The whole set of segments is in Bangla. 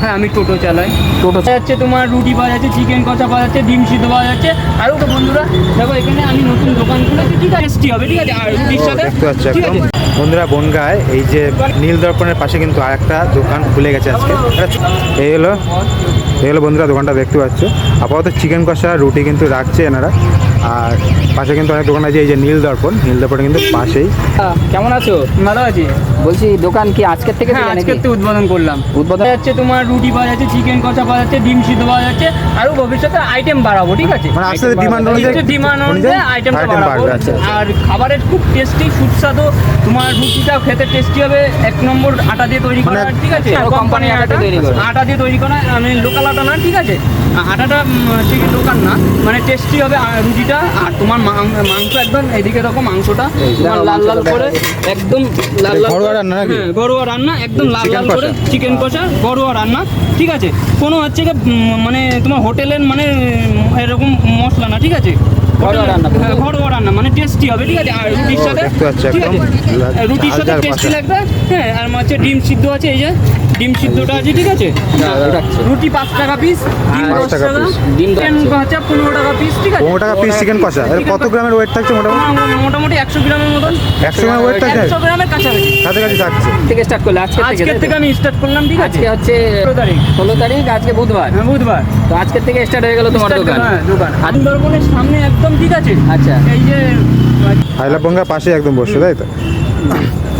হ্যাঁ আমি টোটো চালাই। টোটো চালাচ্ছে যাচ্ছে তোমার রুটি পাওয়া যাচ্ছে চিকেন কষা পাওয়া যাচ্ছে ডিম সিদ্ধ পাওয়া যাচ্ছে। আরও তো বন্ধুরা দেখো এখানে আমি নতুন দোকান খুলেছি ঠিক আছে? টেস্টি হবে ঠিক আছে? আর রুটির সাথে ঠিক একদম। আছে বন্ধুরা বনগায় এই যে নীল দর্পণের পাশে কিন্তু আর একটা দোকান খুলে গেছে আজকে। এই হলো এই হলো বন্ধুরা দোকানটা দেখতে পাচ্ছ। আপাতত চিকেন কষা রুটি কিন্তু রাখছে এনারা। আর পাশে কিন্তু অনেক দোকান আছে এই যে নীল দর্পণ। নীল দর্পণ কিন্তু পাশেই। কেমন আছো? ভালো আছি। বলছি দোকান কি আজকের থেকে হ্যাঁ আজকে তো উদ্বোধন করলাম। উদ্বোধন? হচ্ছে তোমার রুটি পাওয়া যাচ্ছে চিকেন কষা পাওয়া যাচ্ছে ডিম সিদ্ধ পাওয়া যাচ্ছে আরও ভবিষ্যতে আইটেম বাড়াবো ঠিক আছে? মানে আস্তে ডিমান্ড অনুযায়ী একটু ডিমান্ড অনুযায়ী আইটেমটা item বাড়াবো আচ্ছা, আচ্ছা। আর খাবারের খুব টেস্টি সুস্বাদু তোমার রুটিটাও খেতে টেস্টি হবে। এক নম্বর আটা দিয়ে তৈরি করা মানে ঠিক আছে? ও কোম্পানির আটা তৈরি করে। আটা দিয়ে তৈরি করা আমি লোকাল আটা না ঠিক আছে? আটাটা উম, হচ্ছে কি দোকান না মানে টেস্টি হবে রুটিটা আর তোমার মাংস একদম এদিকে দেখো মাংসটা তোমার লাল লাল করে একদম লাল লাল ঘরোয়া রান্না হ্যাঁ, ঘরোয়া রান্না একদম লাল লাল করে চিকেন কষা ঘরোয়া রান্না ঠিক আছে? কোনো হচ্ছে কি মানে তোমার হোটেলের মানে এরকম মশলা না ঠিক আছে? ঘরোয়া রান্না। হ্যাঁ, মানে টেস্টি হবে ঠিক আছে? আর রুটির সাথে ঠিক একদম। আছে রুটির সাথে টেস্টি। লাগবে হ্যাঁ আর হচ্ছে ডিম সিদ্ধ আছে এই যে। ডিম সিদ্ধটা আছে ঠিক আছে? রুটি পাঁচ টাকা পিস ডিম দশ টাকা। ডিম চিকেন দশ। পনেরো টাকা পিস ঠিক আছে? পনেরো টাকা পিস চিকেন কষা। এর কত গ্রামের ওয়েট থাকছে মোটামুটি? মোটামুটি একশো গ্রামের মতন। একশো গ্রামের ওয়েট থাকছে? একশো গ্রামের কাছাকাছি। কাছাকাছি থাকছে। থেকে স্টার্ট করলে আজকে আজকের থেকে আমি স্টার্ট করলাম ঠিক আছে? হচ্ছে ষোলো তারিখ। ষোলো তারিখ আজকে বুধবার। হ্যাঁ বুধবার। তো আজকের থেকে স্টার্ট হয়ে গেল তোমার দোকান। হ্যাঁ, দোকান। সুন্দরবনের সামনে একদম ঠিক আছে? আচ্ছা। এই যে হাইলা বঙ্গার পাশে একদম বসছে তাই তো?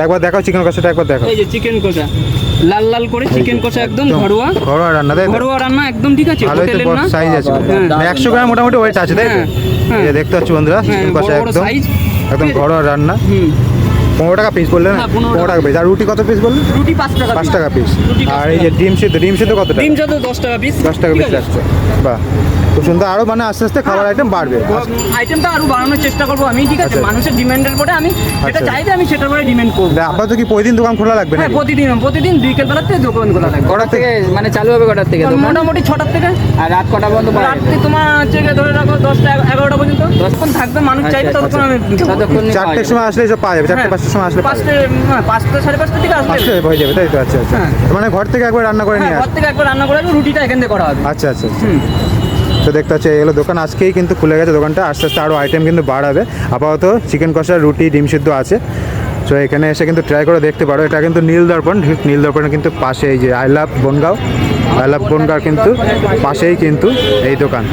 একবার দেখাও চিকেন কষাটা একবার দেখাও। এই যে চিকেন কষা। লাল লাল করে চিকেন কষা একদম ঘরোয়া। ঘরোয়া রান্না তাই ঘরোয়া রান্না একদম ঠিক আছে হোটেলের না? সাইজ আছে। হ্যাঁ। মানে একশো গ্রাম মোটামুটি ওয়েট আছে তাই হ্যাঁ, হ্যাঁ। এই দেখতে পাচ্ছি বন্ধুরা হ্যাঁ, চিকেন কষা বড় বড় একদম একদম ঘরোয়া রান্না। হুম। পনেরো টাকা পিস বললেন হ্যাঁ, পনেরো টাকা পিস আর রুটি কত পিস বললেন রুটি পাঁচ টাকা পাঁচ টাকা পিস আর এই যে ডিম সিদ্ধ ডিম সিদ্ধ কত ডিম যত দশ টাকা পিস দশ টাকা পিস রাখছে বাহ। খুব সুন্দর। আরও মানে আস্তে আস্তে খাবার আইটেম বাড়বে। আইটেমটা আরও বাড়ানোর চেষ্টা করব আমি ঠিক আছে? আচ্ছা। মানুষের ডিমান্ডের পরে আমি যেটা আচ্ছা। চাইবে আমি সেটার পরে ডিমান্ড করব। তা আপাতত কি প্রতিদিন দোকান খোলা লাগবে হ্যাঁ প্রতিদিন প্রতিদিন বিকেল বেলাতে দোকান খোলা থাকবে কটার থেকে মানে চালু হবে কটার থেকে? মোটামুটি ছটার থেকে। আর রাত কটা পর্যন্ত রাত্রি তোমার হচ্ছে গিয়ে ধরে রাখো দশটা এগারোটা পর্যন্ত। যতক্ষণ থাকবে মানুষ আচ্ছা, চাইবে ততক্ষণ আমি ততক্ষণ চারটের সময় আসলে সব পাওয়া যাবে চারটে হ্যাঁ, পাঁচটার সময় আসলে পাঁচটা হ্যাঁ, পাঁচটা সাড়ে পাঁচটা থেকে আসবে আসলে হয়ে যাবে তাই তো? আচ্ছা আচ্ছা। হ্যাঁ। মানে ঘর থেকে একবার রান্না করে নিয়ে ঘর আসবে। থেকে একবার রান্না করে রুটিটা এখান থেকে করা হবে। আচ্ছা আচ্ছা আচ্ছা। হুম। তো দেখতে পাচ্ছি এগুলো দোকান। আজকেই কিন্তু খুলে গেছে দোকানটা। আস্তে আস্তে আরও আইটেম কিন্তু বাড়াবে। আপাতত চিকেন কষা রুটি ডিম সিদ্ধ আছে। তো এখানে এসে কিন্তু ট্রাই করে দেখতে পারো। এটা কিন্তু নীল দর্পণ নীল দর্পণের কিন্তু পাশে এই যে I love Bongaon. I love Bongaon কিন্তু পাশেই কিন্তু এই দোকান।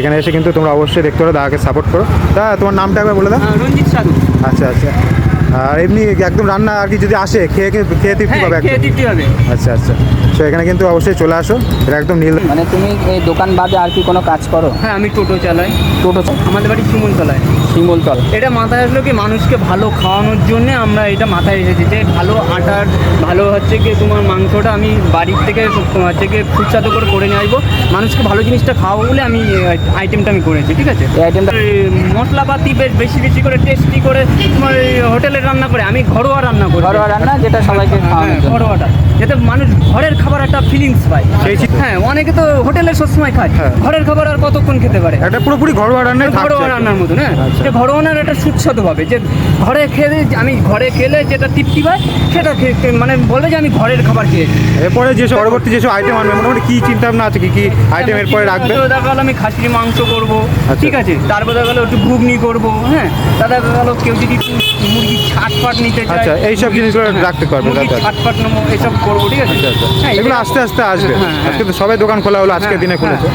এখানে এসে কিন্তু তোমরা অবশ্যই দেখতে পারো দাদাকে সাপোর্ট করো। তা তোমার নামটা একবার বলে দাও। রঞ্জিত সাধু। আচ্ছা আচ্ছা। আর এমনি একদম রান্না আর কি যদি আসে খেয়ে খেয়ে খেয়ে তৃপ্তি হ্যাঁ পাবে খেয়ে দিতে হবে। আচ্ছা আচ্ছা। তো এখানে কিন্তু অবশ্যই চলে আসো এটা একদম নীল। মানে তুমি এই দোকান বাদে আর কি কোনো কাজ করো? হ্যাঁ আমি টোটো চালাই। টোটো আমাদের বাড়ি শিমুলতলায়। শিমুলতল। এটা মাথায় আসলো কি মানুষকে ভালো খাওয়ানোর জন্য আমরা এটা মাথায় এসেছি যে ভালো আটার ভালো হচ্ছে কি তোমার মাংসটা আমি বাড়ির থেকে হচ্ছে কি সুস্বাদু করে করে নিয়ে আসব। মানুষকে ভালো জিনিসটা খাওয়াবো বলে আমি আইটেমটা আমি করেছি ঠিক আছে? এই আইটেমটা মশলাপাতি বেশ বেশি বেশি করে টেস্টি করে তোমার এই হোটেলে রান্না করে আমি ঘরোয়া রান্না করি। ঘরোয়া রান্না যেটা সবাইকে হ্যাঁ, ঘরোয়াটা। যাতে মানুষ ঘরের খাবার একটা ফিলিংস পায়। হ্যাঁ অনেকে তো হোটেলে সবসময় খায়। হ্যাঁ। ঘরের খাবার আর কতক্ষণ খেতে পারে? এটা পুরোপুরি ঘরোয়া থাকছে ঘরোয়া রান্নার মতন হ্যাঁ। আচ্ছা। যে ঘরোয়ানার একটা সুস্বাদু হবে যে ঘরে খেলে আমি ঘরে খেলে যেটা তৃপ্তি পায় সেটা মানে বলে যে আমি ঘরের খাবার খেয়েছি এরপরে যেসব পরবর্তী যেসব আইটেম আনবে মোটামুটি কি চিন্তা ভাবনা আছে? কি কি আইটেম এরপরে রাখবে? দেখা গেলো আমি খাসির মাংস করব। আচ্ছা। ঠিক আছে? তারপর দেখা গেলো একটু ঘুগনি করব হ্যাঁ। দেখা গেলো কেউ যদি একটু ছাটপাট নিতে আচ্ছা, এইসব জিনিসগুলো রাখতে পারবে, আচ্ছা। ছাটপাট এসব করব ঠিক আছে? আচ্ছা হ্যাঁ, এগুলো আস্তে আস্তে আসবে। হ্যাঁ, হ্যাঁ। আজকে তো সবাই দোকান খোলা হলো দিনে খুলেছে।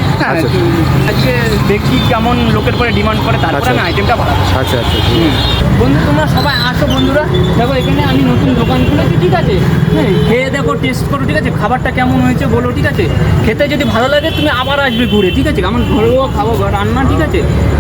আজকে দেখি কেমন লোকের পরে ডিমান্ড করে তারপরে। আমি আইটেমটা বাড়াবো। আচ্ছা আচ্ছা বন্ধু তোমরা সবাই আসো বন্ধুরা। দেখো এখানে আমি নতুন দোকান খুলেছি ঠিক আছে? হ্যাঁ খেয়ে দেখো টেস্ট করো ঠিক আছে? খাবারটা কেমন হয়েছে বলো ঠিক আছে? খেতে যদি ভালো লাগে তুমি আবার আসবে ঘুরে ঠিক আছে? আমার ঘরেও খাব রান্না ঠিক আছে?